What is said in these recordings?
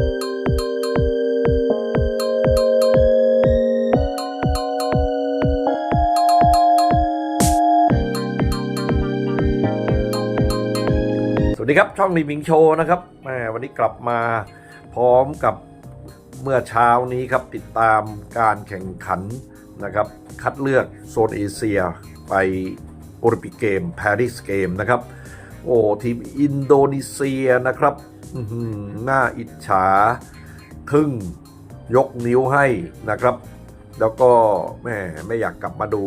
สวัสดีครับช่องรีมิงโชว์นะครับแมวันนี้กลับมาพร้อมกับเมื่อเช้านี้ครับติดตามการแข่งขันนะครับคัดเลือกโซนเอเชียไปโอลิมปิกเกมปารีสเกมนะครับโอ้ทีมอินโดนีเซียนะครับ หน่าอิจฉาทึ่งยกนิ้วให้นะครับ แล้วก็แม่ไม่อยากกลับมาดู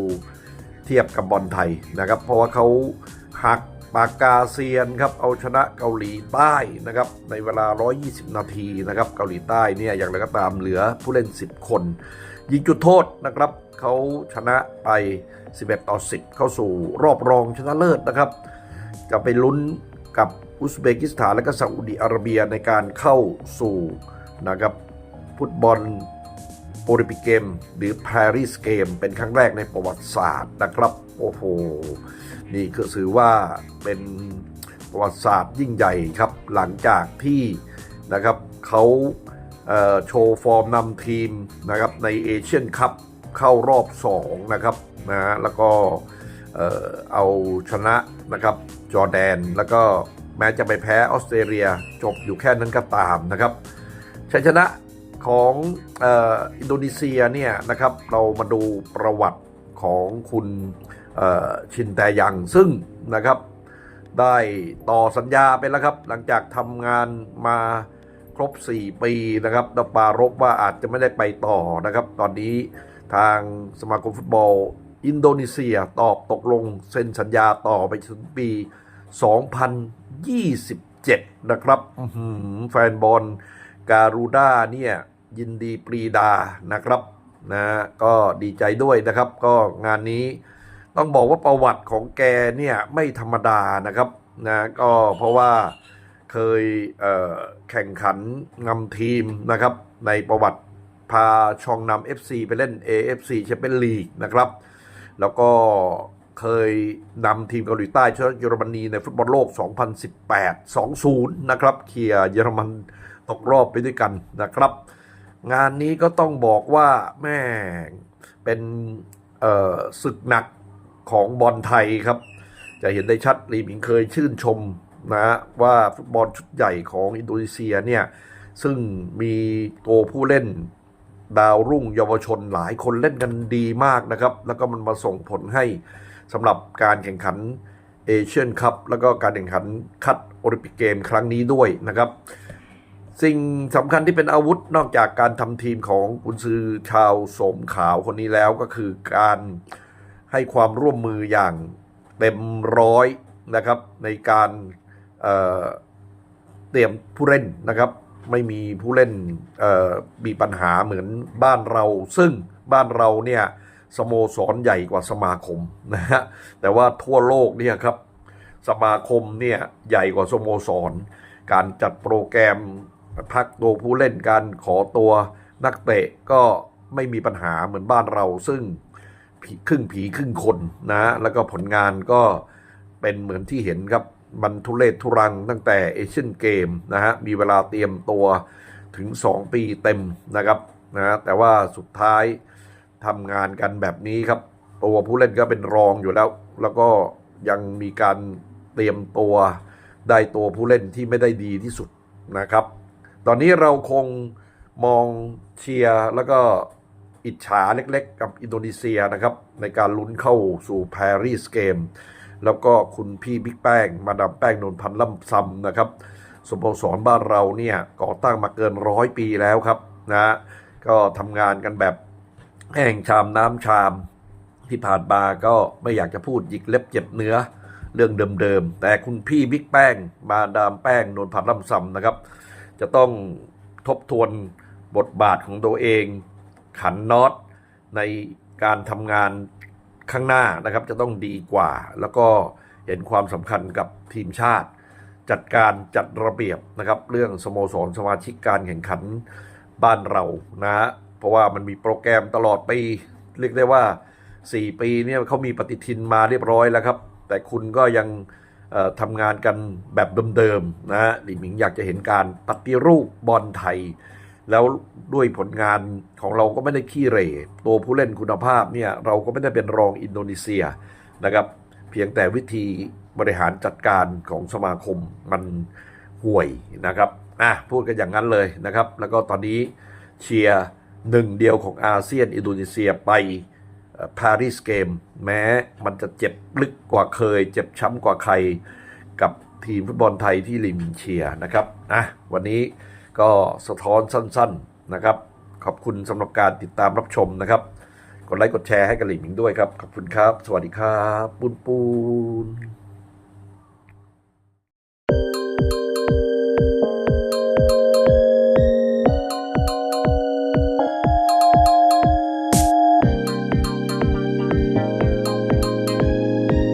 เทียบกับบอลไทยนะครับ เพราะว่าเขาหักปากกาเซียนครับเอาชนะเกาหลีใต้นะครับในเวลา 120 นาทีนะครับเกาหลีใต้เนี่ยอย่างไรก็ตามเหลือผู้เล่น 10 คน ยิงจุดโทษนะครับเขาชนะไป 11 ต่อ 10 เข้าสู่รอบรองชนะเลิศนะครับ จะไปลุ้น กับอุซเบกิสถานและก็ซาอุดิอาระเบียในการเข้าสู่นะครับฟุตบอลโอลิมปิกเกม หรือปารีสเกม เป็นครั้งแรกในประวัติศาสตร์นะครับ โอ้โห นี่คือถือว่าเป็นประวัติศาสตร์ยิ่งใหญ่ครับ หลังจากที่นะครับเขาเโชว์ฟอร์มนำทีมนะครับในเอเชียนคัพเข้ารอบ 2 นะครับนะแล้วก็ เอาชนะนะครับจอร์แดน แล้วก็แม้จะไปแพ้ออสเตรเลียจบอยู่แค่นั้นก็ตามนะครับชัยชนะของอ,อินโดนีเซียเนี่ยนะครับเรามาดูประวัติของคุณชินแตยังซึ่งนะครับได้ต่อสัญญาไปแล้วครับ หลังจากทำงานมาครบ 4 ปีนะครับดปารบว่าอาจจะไม่ได้ไปต่อนะครับ ตอนนี้ทางสมาคมฟุตบอล อินโดนีเซียตอบตกลงเซ็นสัญญาต่อไปถึงปี 2027 นะครับอื้อหือแฟนบอลการูด้าเนี่ยยินดีปรีดานะครับนะก็ดีใจด้วยนะครับ ก็งานนี้ต้องบอกว่าประวัติของแกเนี่ยไม่ธรรมดานะครับนะก็เพราะว่าเคยเอ่อแข่งขันนำทีมนะครับ ในประวัติพาชองนำ FC ไปเล่น AFC แชมเปี้ยนลีกนะครับ แล้วก็เคยนำทีมเกาหลีใต้ชนะเยอรมนีในฟุตบอลโลก 2018 2-0 นะครับเคลียเยอรมันตกรอบไปด้วยกันนะครับ งานนี้ก็ต้องบอกว่าแม่เป็นศึกหนักของบอลไทยครับ จะเห็นได้ชัดลีหมิงเคยชื่นชมนะว่าฟุตบอลชุดใหญ่ของอินโดนีเซียเนี่ย ซึ่งมีตัวผู้เล่น ดาวรุ่งเยาวชนหลายคนเล่นกันดีมากนะครับ แล้วก็มันมาส่งผลให้สำหรับการแข่งขันเอเชียนคัพแล้วก็การแข่งขันคัดโอลิมปิกเกมครั้งนี้ด้วยนะครับ สิ่งสำคัญที่เป็นอาวุธนอกจากการทำทีมของกุนซือชาวสมขาวคนนี้แล้วก็คือการให้ความร่วมมืออย่างเต็มร้อยนะครับในการเเตรียมผู้เล่นนะครับ ไม่มีผู้เล่นมีปัญหาเหมือนบ้านเรา ซึ่งบ้านเราเนี่ยสโมสรใหญ่กว่าสมาคมนะฮะแต่ว่าทั่วโลกเนี่ยครับสมาคมเนี่ยใหญ่กว่าสโมสร การจัดโปรแกรมพักตัวผู้เล่นการขอตัวนักเตะก็ไม่มีปัญหาเหมือนบ้านเรา ซึ่งครึ่งผีครึ่งคนนะแล้วก็ผลงานก็เป็นเหมือนที่เห็นครับ มันทุเลศทุรังตั้งแต่เอเชียนเกมนะฮะมีเวลาเตรียมตัวถึง 2 ปีเต็มนะครับนะแต่ว่าสุดท้ายทำงานกันแบบนี้ครับ ตัวผู้เล่นก็เป็นรองอยู่แล้ว แล้วก็ยังมีการเตรียมตัวได้ตัวผู้เล่นที่ไม่ได้ดีที่สุดนะครับ ตอนนี้เราคงมองเชียร์แล้วก็อิจฉาเล็กๆ กับอินโดนีเซียนะครับ ในการลุ้นเข้าสู่ปารีสเกม แล้วก็คุณพี่บิ๊กแป้ง มาดามแป้งนนพันธ์ล่ำซำนะครับสโมสรบ้านเราเนี่ยก่อตั้งมาเกินร้อยปีแล้วครับนะก็ทำงานกันแบบแห้งชามน้ำชามที่ผ่านมาก็ไม่อยากจะพูดยิกเล็บเจ็บเนื้อเรื่องเดิมๆ แต่คุณพี่บิ๊กแป้ง มาดามแป้งนนพันธ์ล่ำซำนะครับ จะต้องทบทวนบทบาทของตัวเอง ขันน็อตในการทำงาน ข้างหน้านะครับจะต้องดีกว่า แล้วก็เห็นความสำคัญกับทีมชาติ จัดการจัดระเบียบนะครับ เรื่องสโมสรสมาชิกการแข่งขันบ้านเรานะฮะเพราะว่ามันมีโปรแกรมตลอดปี เรียกได้ว่า 4 ปีเนี่ยเขามีปฏิทินมาเรียบร้อยแล้วครับ แต่คุณก็ยังทำงานกันแบบเดิมๆนะฮะหลีหมิงอยากจะเห็นการปฏิรูปบอลไทย แล้วด้วยผลงานของเราก็ไม่ได้ขี้เร่ตัวผู้เล่นคุณภาพเนี่ยเราก็ไม่ได้เป็นรองอินโดนีเซียนะครับ เพียงแต่วิธีบริหารจัดการของสมาคมมันห่วยนะครับอะพูดกันอย่างนั้นเลยนะครับ แล้วก็ตอนนี้เชียร์หนึ่งเดียวของอาเซียนอินโดนีเซียไปปารีสเกม แม้มันจะเจ็บลึกกว่าเคย เจ็บช้ำกว่าใคร กับทีมฟุตบอลไทยที่ลิมินเชียนะครับอะวันนี้ ก็สะท้อนสั้น ๆนะครับ ขอบคุณสำหรับการติดตามรับชมนะครับ กดไลค์กดแชร์ให้กับหลิงหมิงด้วยครับ ขอบคุณครับ สวัสดีครับ ปูนปูน